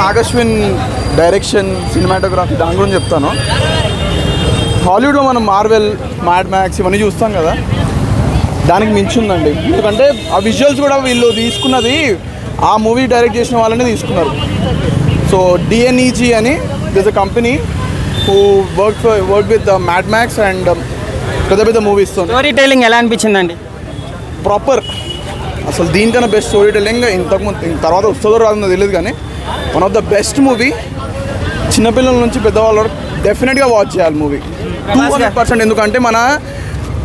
Nag Ashwin direction cinematography దాని గురించి చెప్తాను. హాలీవుడ్లో మనం మార్వెల్ మ్యాడ్ మ్యాక్స్ ఇవన్నీ చూస్తాం కదా. దానికి మించి ఉందండి ఎందుకంటే ఆ విజువల్స్ కూడా వీళ్ళు తీసుకున్నది ఆ మూవీ డైరెక్ట్ చేసిన వాళ్ళనే తీసుకున్నారు. సో డిఎన్ఈజీ అని this a company who work work with Mad Max and పెద్ద పెద్ద మూవీస్ స్టోరీ టెల్లింగ్ ఎలా అనిపించిందండి? ప్రాపర్ అసలు దీనికన్నా బెస్ట్ స్టోరీ టెల్లింగ్ ఇంతకుముందు ఇంత తర్వాత వస్తుందో రాదో తెలియదు కానీ one of the best movie చిన్నపిల్లల నుంచి పెద్దవాళ్ళ వరకు డెఫినెట్గా వాచ్ చేయాలి మూవీ టూ హండ్రెడ్ పర్సెంట్ ఎందుకంటే మన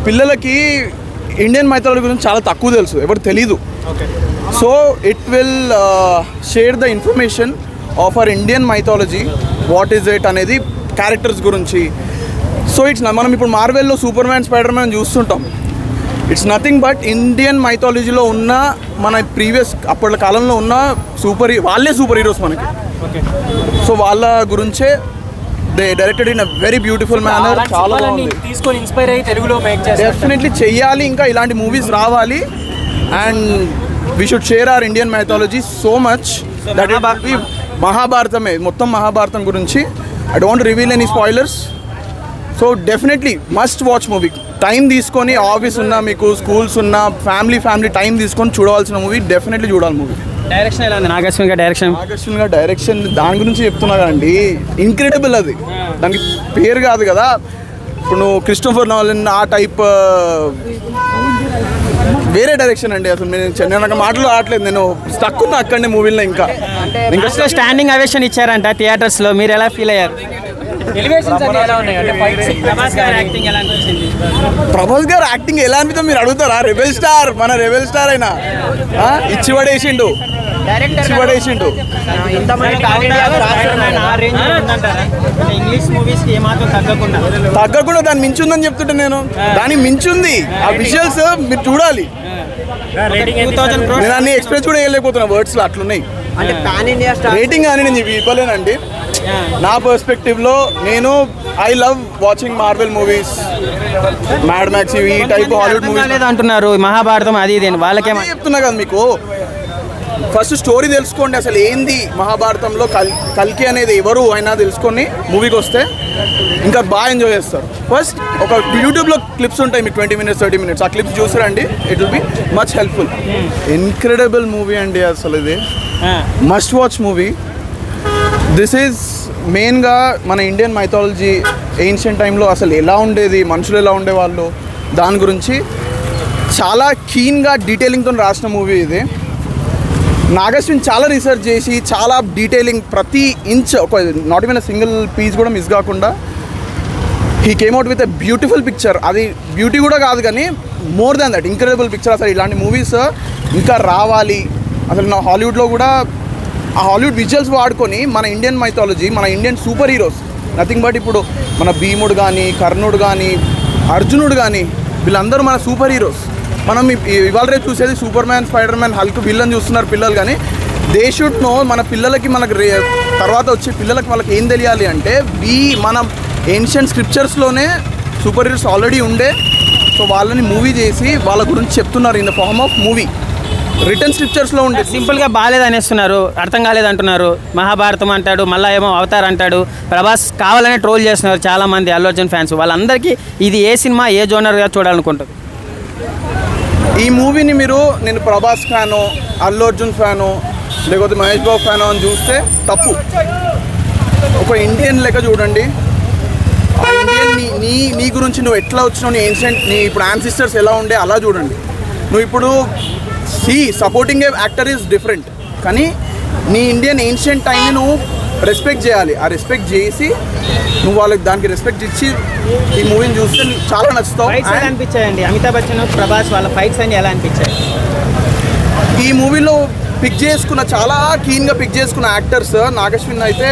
పిల్లలకి ఇండియన్ మైథాలజీ గురించి చాలా తక్కువ తెలుసు ఎవరు తెలీదు. So it will share the information of our Indian mythology what is it అనేది క్యారెక్టర్స్ గురించి. సో ఇట్స్ మనం ఇప్పుడు మార్వెల్లో సూపర్ మ్యాన్ స్పైడర్ మ్యాన్ చూస్తుంటాం. ఇట్స్ నథింగ్ బట్ ఇండియన్ మైథాలజీలో ఉన్న మన ప్రీవియస్ అప్పటి కాలంలో ఉన్న సూపర్ వాళ్ళే సూపర్ హీరోస్ మనకి. సో వాళ్ళ గురించే they directed in a very beautiful manner చాలా తీసుకొని ఇన్స్పైర్ అయ్యి తెలుగులో డెఫినెట్లీ చెయ్యాలి ఇంకా ఇలాంటి మూవీస్ రావాలి. And we should share our Indian mythology so much that be మహాభారతమే మొత్తం మహాభారతం గురించి. I don't reveal any spoilers so definitely must watch movie time తీసుకొని ఆఫీస్ ఉన్నా మీకు స్కూల్స్ ఉన్నా ఫ్యామిలీ ఫ్యామిలీ టైం తీసుకొని చూడవలసిన మూవీ డెఫినెట్లీ చూడాలి మూవీ. డైరెక్షన్ ఎలా ఉంది? నాగశ్విన్ గారి డైరెక్షన్? నాగశ్విన్ గారు డైరెక్షన్ దాని గురించి చెప్తున్నా కదండి ఇన్క్రెడిబుల్ అది. దానికి పేరు కాదు కదా. ఇప్పుడు నువ్వు క్రిస్టోఫర్ నాలన్ ఆ టైప్ వేరే డైరెక్షన్ అండి అసలు. నేను నాకు మాటలు ఆడలేదు నేను స్టక్ ఉన్నా అక్కడనే మూవీలో ఇంకా. ఇంకా స్టాండింగ్ అవేషన్ ఇచ్చారంట థియేటర్స్లో. మీరు ఎలా ఫీల్ అయ్యారు? ప్రభాస్ గారి యాక్టింగ్ ఎలా అనిపించింది? ప్రభాస్ గారు యాక్టింగ్ ఎలా అనిపిస్తుందో మీరు అడుగుతారా? రెబెల్ స్టార్ మన రెబెల్ స్టార్ అయినా? ఇచ్చి పడేసిండు ఇచ్చి పడేసిండు ఇంగ్లీష్ మూవీస్కి ఏమాత్రం తగ్గకుండా. దాన్ని మించుందని చెప్తుంటే నేను. దానికి మించుంది. ఆ విజువల్స్ మీరు చూడాలి. నేను అన్ని ఎక్స్ప్రెస్ కూడా వేయలేకపోతున్నా వర్డ్స్లో అట్లున్నాయి. అంటే రేటింగ్ అని నేను ఇవి ఇవ్వలేనండి నా పర్స్పెక్టివ్లో నేను I love watching Marvel movies Mad Max ఈ టైప్ హాలీవుడ్ మూవీస్ అంటున్నారు మహాభారతం అది ఇది అని వాళ్ళకేమో చెప్తున్నా కదా మీకు. ఫస్ట్ స్టోరీ తెలుసుకోండి అసలు ఏంది మహాభారతంలో కల్ కల్కి అనేది ఎవరు అయినా తెలుసుకొని మూవీకి వస్తే ఇంకా బాగా ఎంజాయ్ చేస్తారు. ఫస్ట్ ఒక యూట్యూబ్లో క్లిప్స్ ఉంటాయి మీకు ట్వంటీ మినిట్స్ థర్టీ మినిట్స్ ఆ క్లిప్స్ చూసారండి. It will be much helpful incredible movie అండి అసలు ఇది. Must watch movie this is మెయిన్గా మన ఇండియన్ మైథాలజీ ఏన్షియన్ టైంలో అసలు ఎలా ఉండేది మనుషులు ఎలా ఉండేవాళ్ళు దాని గురించి చాలా కీన్గా డీటెయిలింగ్తో రాసిన మూవీ ఇది. నాగశ్విన్ చాలా రీసెర్చ్ చేసి చాలా డీటెయిలింగ్ ప్రతి ఇంచ్ ఒక నాట్ ఈవెన్ సింగిల్ పీస్ కూడా మిస్ కాకుండా he came out with a beautiful picture అది బ్యూటీ కూడా కాదు కానీ more than that incredible picture అసలు ఇలాంటి మూవీస్ ఇంకా రావాలి. అసలు నా హాలీవుడ్లో కూడా ఆ హాలీవుడ్ విజువల్స్ వాడుకొని మన ఇండియన్ మైథాలజీ మన Indian super heroes nothing but ఇప్పుడు మన భీముడు కానీ కర్ణుడు కానీ అర్జునుడు కానీ వీళ్ళందరూ మన సూపర్ హీరోస్ మనం ఇవాళ రేపు చూసేది super man Spiderman Hulk వీళ్ళని చూస్తున్నారు పిల్లలు కానీ దే షుడ్ నో మన పిల్లలకి మనకు రే తర్వాత వచ్చే పిల్లలకి వాళ్ళకి ఏం తెలియాలి అంటే వీ మనం ఏన్షియంట్ స్క్రిప్చర్స్లోనే సూపర్ హీరోస్ ఆల్రెడీ ఉండే సో వాళ్ళని మూవీ చేసి వాళ్ళ గురించి చెప్తున్నారు in the form of movie return స్క్రిప్చర్స్లో ఉండే. సింపుల్గా బాగాలేదు అనేస్తున్నారు. అర్థం కాలేదు అంటున్నారు. మహాభారతం అంటాడు మళ్ళా ఏమో అవతార్ అంటాడు. ప్రభాస్ కావాలనే ట్రోల్ చేస్తున్నారు చాలా మంది అల్లు అర్జున్ ఫ్యాన్స్ వాళ్ళందరికీ ఇది ఏ సినిమా ఏ జోనర్గా చూడాలనుకుంటారు ఈ మూవీని మీరు నేను ప్రభాస్ ఫ్యాను అల్లు అర్జున్ ఫ్యాను లేకపోతే మహేష్ బాబు ఫ్యాను అని చూస్తే తప్పు. ఒక ఇండియన్ లెక్క చూడండి. ఇండియన్ నీ నీ నీ గురించి నువ్వు ఎట్లా వచ్చినావు నీ ఏన్షియంట్ నీ ఇప్పుడు యాన్సిస్టర్స్ ఎలా ఉండే అలా చూడండి. నువ్వు ఇప్పుడు see supporting actor is different కానీ నీ ఇండియన్ ఏన్షియంట్ టైంని నువ్వు రెస్పెక్ట్ చేయాలి. ఆ రెస్పెక్ట్ చేసి నువ్వు వాళ్ళకి దానికి రెస్పెక్ట్ ఇచ్చి ఈ మూవీని చూస్తే చాలా నచ్చుతావు. అనిపించాయండి? అమితాబ్ బచ్చన్ ప్రభాస్ వాళ్ళ ఫైట్స్ అన్ని ఎలా అనిపించాయి? ఈ మూవీలో పిక్ చేసుకున్న చాలా కీన్గా పిక్ చేసుకున్న యాక్టర్స్ నాగశ్విన్ అయితే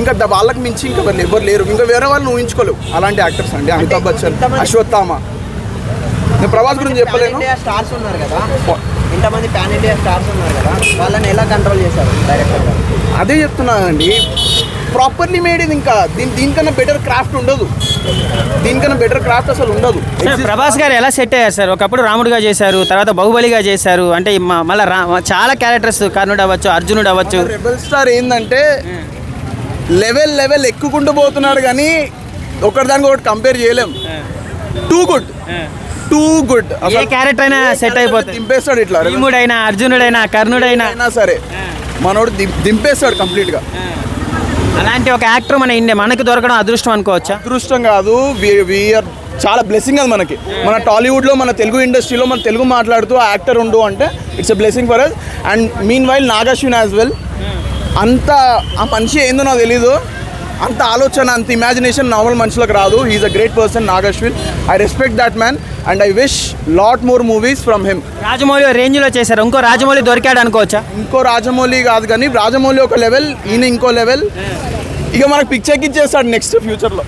ఇంకా వాళ్ళకి మించి ఇంకా ఎవరు ఎవరు లేరు. ఇంకా వేరే వాళ్ళని ఊహించుకోలేవు. అలాంటి యాక్టర్స్ అండి. అమితాబ్ బచ్చన్. అశ్వత్థామ. నేను ప్రభాస్ గురించి చెప్పలేను. స్టార్స్ ఉన్నారు కదా. ఇంతమంది పాన్ ఇండియా స్టార్స్ ఉన్నారు కదా. వాళ్ళని ఎలా కంట్రోల్ చేశారు డైరెక్టర్ గారు? అదే చెప్తున్నానండి ప్రాపర్లీ మేడ్ ఇది ఇంకా. దీని దీనికన్నా బెటర్ క్రాఫ్ట్ ఉండదు. దీనికన్నా బెటర్ క్రాఫ్ట్ అసలు ఉండదు. ప్రభాస్ గారు ఎలా సెట్ అయ్యారు సార్ ఒకప్పుడు రాముడిగా చేశారు తర్వాత బాహుబలిగా చేశారు. అంటే మ- మళ్ళీ రా చాలా క్యారెక్టర్స్ కర్ణుడు అవ్వచ్చు అర్జునుడు అవ్వచ్చు. రెబల్ స్టార్ ఏంటంటే లెవెల్ లెవెల్ ఎక్కుకుంటూ పోతున్నాడు కానీ ఒకటిదానికి ఒకటి కంపేర్ చేయలేం too good too good a character అయినా సెట్ అయిపోతుంది. దింపేస్తాడు ఇట్లా. భీముడైనా అర్జునుడైనా కర్ణుడైనా. అయినా సరే మనోడు దింపేస్తాడు కంప్లీట్గా అలాంటి ఒక యాక్టర్ మన ఇండియా మనకి దొరకడం అదృష్టం అనుకోవచ్చా? అదృష్టం కాదు వీఆర్ చాలా బ్లెస్సింగ్ అది మనకి. మన టాలీవుడ్లో మన తెలుగు ఇండస్ట్రీలో మన తెలుగు మాట్లాడుతూ ఆ యాక్టర్ ఉండు అంటే it's a blessing for us and meanwhile Nag Ashwin as well అంత ఆ మనిషి ఏందో నాకు తెలీదు. అంత ఆలోచన అంత ఇమాజినేషన్ నార్మల్ మనుషులకు రాదు. He is a great person Nag Ashwin I respect that man and I wish lot more movies from him Rajamouli రేంజ్లో చేశారు. ఇంకో రాజమౌళి దొరికాడు అనుకోవచ్చా? ఇంకో రాజమౌళి కాదు కానీ రాజమౌళి ఒక లెవెల్ ఈయన ఇంకో లెవెల్ ఇక మనకు పిక్చర్కి ఇచ్చేస్తాడు నెక్స్ట్ ఫ్యూచర్లో